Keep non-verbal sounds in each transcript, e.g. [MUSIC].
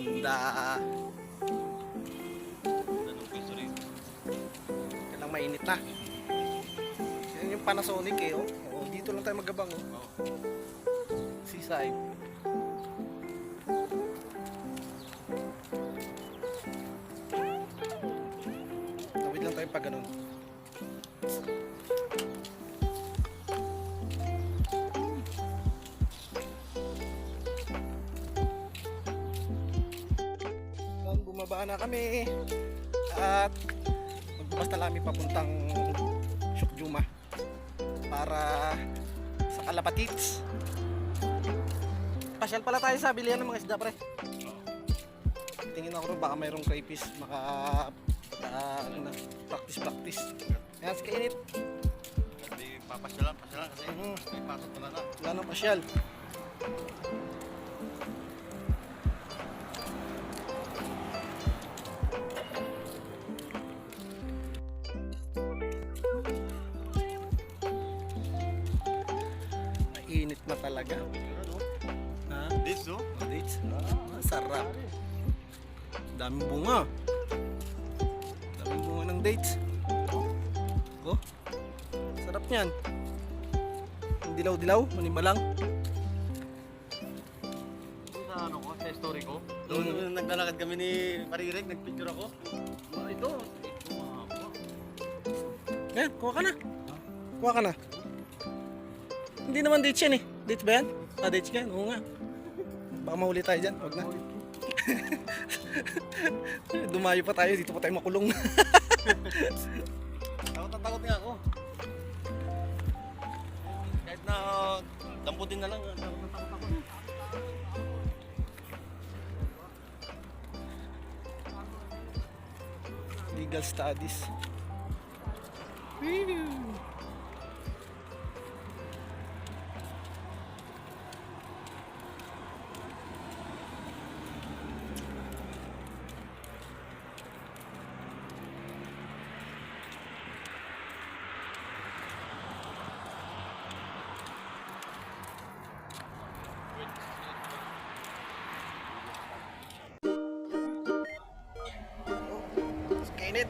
Ganda. Kailang mainit na. Yan yung Panasonic eh. Oh. Oh, dito lang tayo magabang. Oh. Seaside. Bumaba na kami. At magbukas na kami papuntang Shukjuma para sa Kalapatits. Pasyal pala tayo sa bilihan ng mga isda pre. Tingin ako rin baka mayroong crayfish maka uh, ano na, practice practice. Ayan, si kainit. Hindi papasyalan, pasyalan kasi Mhm. may pasok na na. Wala nang pasyal. Na talaga. Ha? This, oh. Oh, dates. Ah, sarap. Daming bunga. Daming bunga ng dates. Oh. Sarap niyan. Ang dilaw-dilaw, manima lang. Sa ano ko, sa story ko. Doon mm. naglalakad kami ni Parirek, nagpicture ako. Ah, ito, ito mahaba. Eh, kuha ka na. Kuha ka na. Hindi naman dates yan eh. Dates ba yan? Ah, dates yan? Oo nga. Baka mahuli tayo dyan. Huwag na. [LAUGHS] Dumayo pa tayo. Dito pa tayo makulong. [LAUGHS] Takot na takot nga ako. Kahit na damputin na lang, takot na takot ako. Legal studies. Kainit.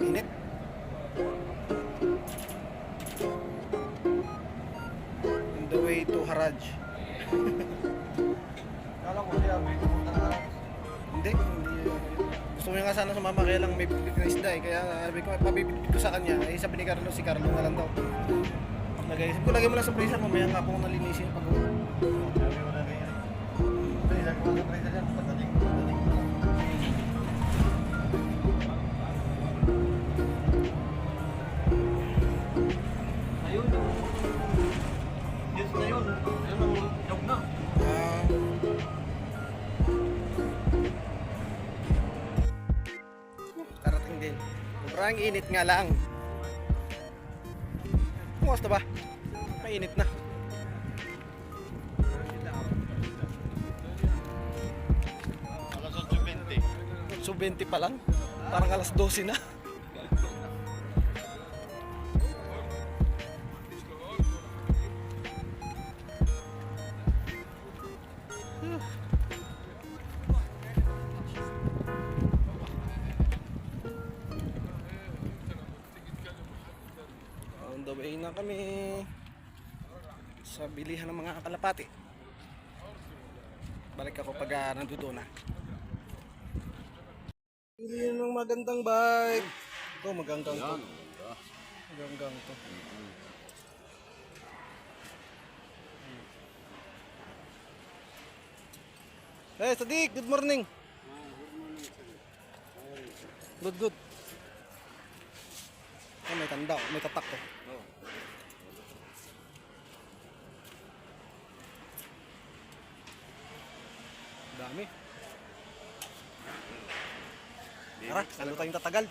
Init. On the way to Haraj. Kala ko siya, may pupunta na Hindi, hindi. Gusto ko nga sana sumama kaya lang may bibig na isda eh. Kaya sabi ko, pabibigit ko sa kanya. Eh, sabi ni Carlo, si Carlo na lang daw. Lagay, sabi ko, lagay mo lang sa freezer. Mamaya nga po nalinisin pag Sabi ko na rin yan. Freezer ko sa freezer yan. Padating, padating. Ayun. Na yun. Ayun ang joke na. Karating din. Sobrang init nga lang. Kumusta ba? Mainit na. Alas 8.20. So 20 pa lang. Parang alas 12 na. On the way na kami sa bilihan ng mga kalapati. Balik ako pag uh, nandoon na. Pili ng magandang bike. Ito, magandang to. Magandang to. Hey, Sadiq, good morning. Good, good. Oh, may tanda, may tatak ko. Dami. Tara, lalo tayong tatagal.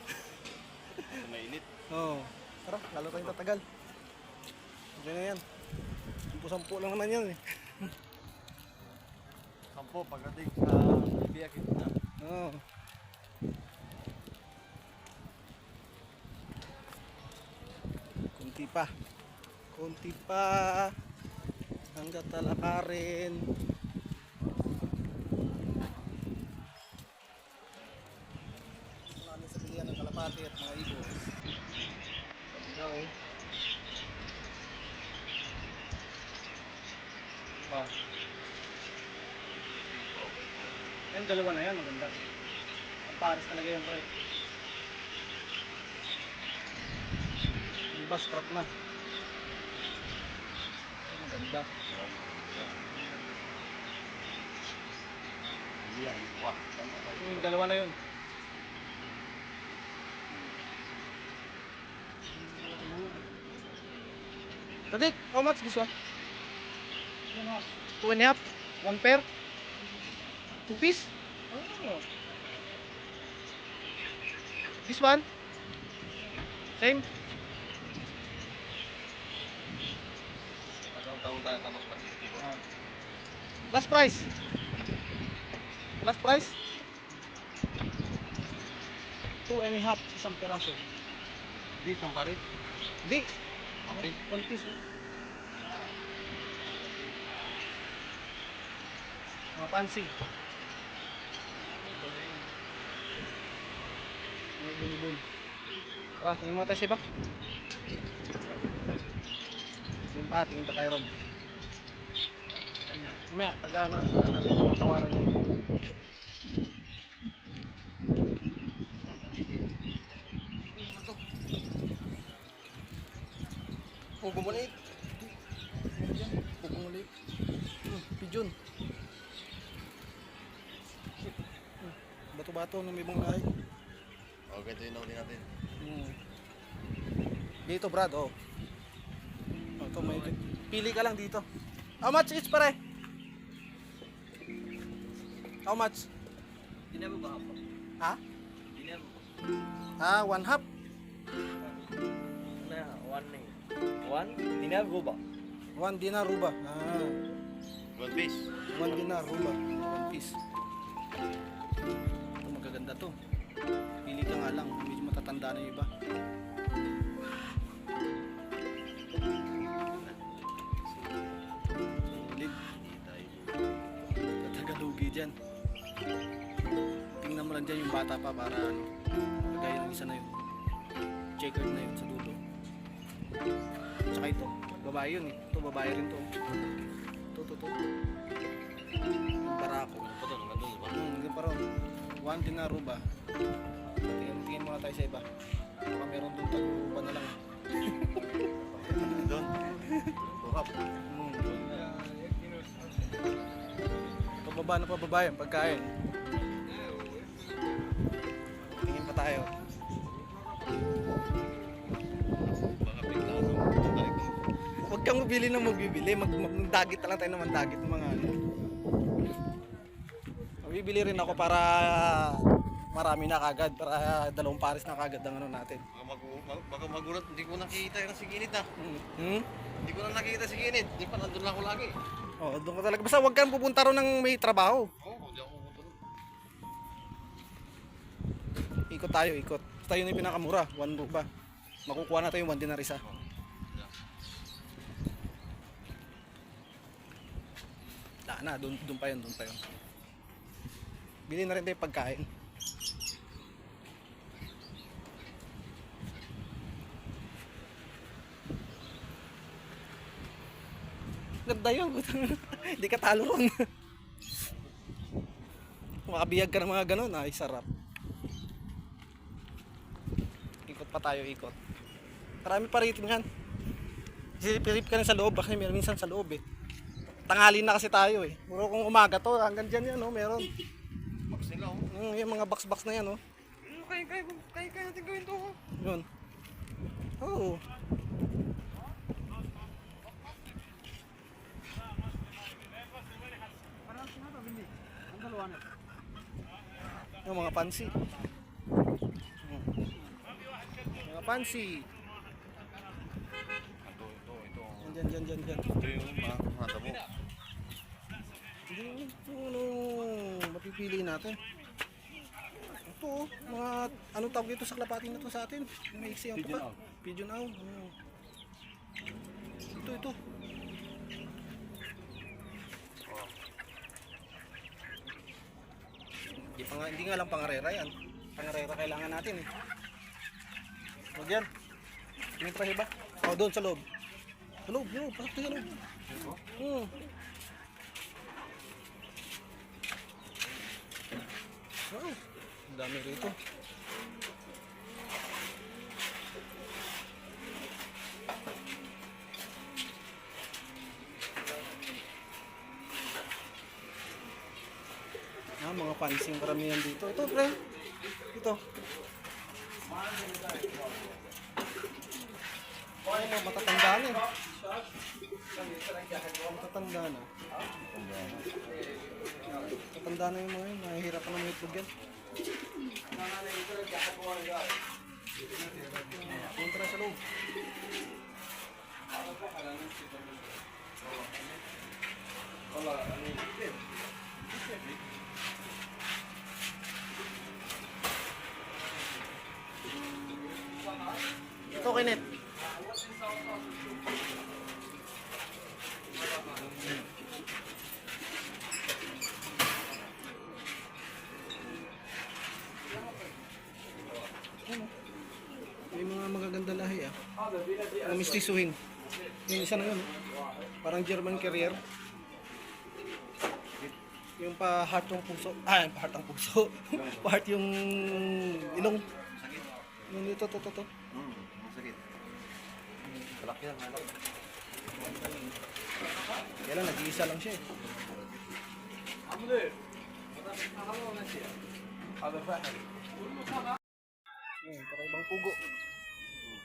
Mainit. Oo. Tara, lalo tayong tatagal. Okay na yan. Sampu-sampu lang naman yan eh. Sampo pagdating sa biyak na. Oo. konti pa. Konti pa. Hanggat talakarin. Marami sa pilihan ng kalapati at mga ibon. Daw pa eh. yung dalawa na yan maganda. Ang pares talaga yung correct Bus truck na. Yan, wah. Yung dalawa na yun. Tadik, how much this one? Two and a half? One pair? Two piece? Oh. This one? Same? Taon tayo tapos pa. Last price? Last price? Two and a half isang peraso. Dito ang parit. Hindi, Okay. one piece. Mga pansi. Mga bunibun. Ah, tingin mo tayo si Bak. Yung pa, tingin pa tayo ron. Mamaya, pag ano, tawaran niya. Pugo mo na Pugong ulit. Hmm, pigeon. Bato-bato ng mga ay. Okay, ito yung nauli natin. Hmm. Dito Brad, oh. Ito may pili ka lang dito. How much each pare? How much? Dinero ba ako? Ha? Dinero. Ah, one half. Na, one na One? Dinero ba? One dinar ruba. Ah, One piece. one dinar ruba. One piece. Ito magaganda to. Pili ka nga lang, medyo matatanda na yung iba. Tatagalugi dyan. Tingnan mo lang dyan yung bata pa para ano. Kagaya ng isa na yun. Checkered na yun sa dulo. Tsaka ito. Babae yun eh. Ito babae rin to. Ito, ito, ito. Yung barako. Ito to, nandun ba? Hmm, hindi pa ron. One dinaruba. Tingin, tingin muna tayo sa iba. Baka meron doon tag-uruba na lang. Doon. [LAUGHS] Pababa na pababa yung pagkain. Tingin pa tayo. Huwag kang mabili na magbibili. Mag, mag, magdagit na lang tayo ng mandagit ng mga ano. Mabibili rin ako para marami na kagad. Para dalawang pares na kagad ang ano natin. Baka, mag- baka magulat, hindi ko nakita yung si Ginit ah. Hmm? Hmm? Hindi ko na nakita si Ginit. Di pa nandun lang ako lagi. Oh, doon ka talaga. Basta huwag kang pupunta ron ng may trabaho. Oo, oh, hindi ako pupunta. Ikot tayo, ikot. Basta yun yung pinakamura. One ruba. Makukuha natin yung one dinar isa. Na, na, doon, doon pa yun, doon pa yun. Bili na rin tayo pagkain. Ganda yun. [LAUGHS] Hindi ka talo ron. Makabiyag ka ng mga ganun, ay sarap. Ikot pa tayo, ikot. Marami pa rito yan. Sipirip ka na sa loob, kasi meron minsan sa loob eh. Tanghali na kasi tayo eh. Puro kung umaga to, hanggang dyan yan oh, meron. Box nila oh. Mm, yung mga box-box na yan oh. Kaya, kaya, kaya, kaya natin gawin to. oh. Yun. Oh. Yung mga pansi. Hmm. Mga pansi. Ito, ito, ito. Diyan, diyan, diyan, diyan. Ito yung mga mo. Hindi, ito, ano, mapipili natin. Ito, mga, anong tawag dito sa klapating na to sa atin? May iksi ang Pigeon tuka. owl. Pigeon owl. Hmm. nga, hindi nga lang pangarera yan. Pangarera kailangan natin eh. Huwag yan. May ba? O, oh, doon sa loob. Sa loob, yun. Pasok sa loob. Hmm. Wow. Ang dami rito. Pansing karamihan dito. Ito, pre. Ito. Ay, mga matatanda na eh. Matatanda na. Matatanda na yung mga yun. Nahihirapan ng itlog yan. Punta na sa loob. Kenneth. May mga magaganda lahi ah. Ang mistisuhin. Yung isa na yun. Parang German Carrier. Yung pa heart ng puso. Ah, yung pa heart ng puso. [LAUGHS] pa heart yung ilong. Yung ito, to, to, to. Hmm, yan, malaki. Kaya lang, nag-iisa lang siya eh. Ayun, kakaibang pugo.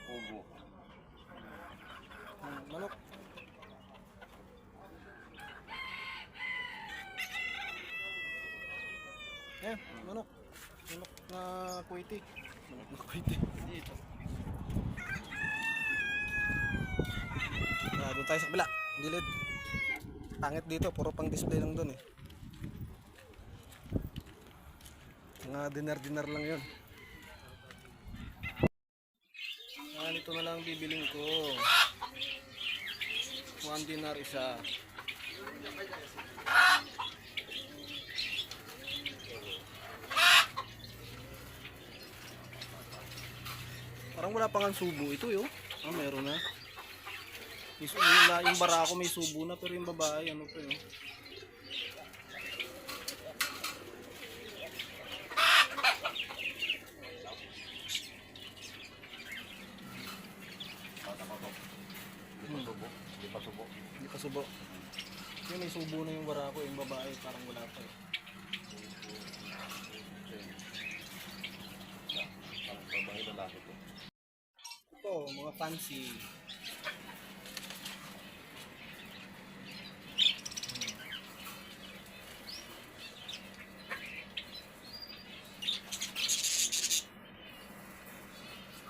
Ubo. Hmm, manok. Ayan, manok. Manok na kuwaiti. Manok na kuwaiti. Dito. Ah, doon tayo sa kabila. Gilid. Pangit dito, puro pang display lang doon eh. Mga dinner-dinner lang yun. Ah, ito na lang bibiling ko. One dinar isa. Parang wala pang ang subo ito yo. Ah, meron na. Yung, yung, yung barako may subo na pero yung babae ano pa yun. Di pa subo. Hindi pa subo. Yung may subo na yung barako, yung babae parang wala pa eh. Parang babae lalaki to. Ito, mga fancy.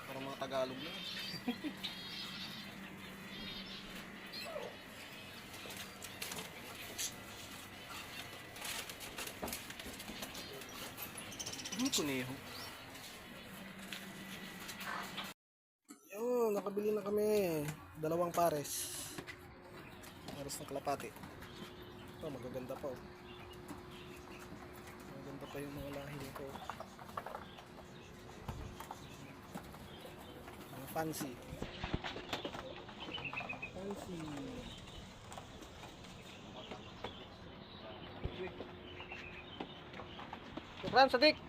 Parang mga Tagalog na. Ano kuneho? Yun, nakabili na kami. Dalawang pares. Pares ng kalapati. Ito, magaganda pa oh. Magaganda pa yung mga lahi nito. Mga fancy. Fancy. Shukran, Sadik!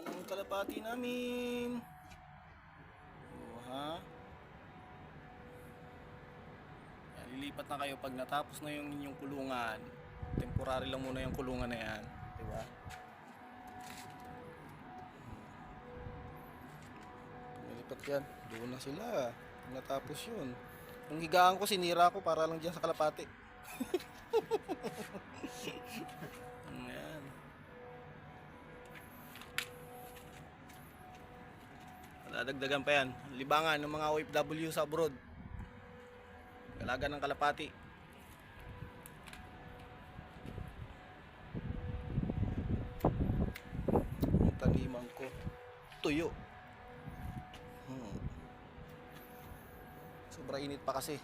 Ayan ang kalapati namin. Oh, ha? Yan, lilipat na kayo pag natapos na yung inyong kulungan. Temporary lang muna yung kulungan na yan. Di ba? Lilipat yan. Doon na sila. Pag natapos yun. Yung higaan ko, sinira ko para lang dyan sa kalapati. [LAUGHS] Dadagdagan pa yan. Libangan ng mga OFW sa abroad. Galaga ng kalapati. Ang taniman ko. tuyo. Hmm. Sobra init pa kasi.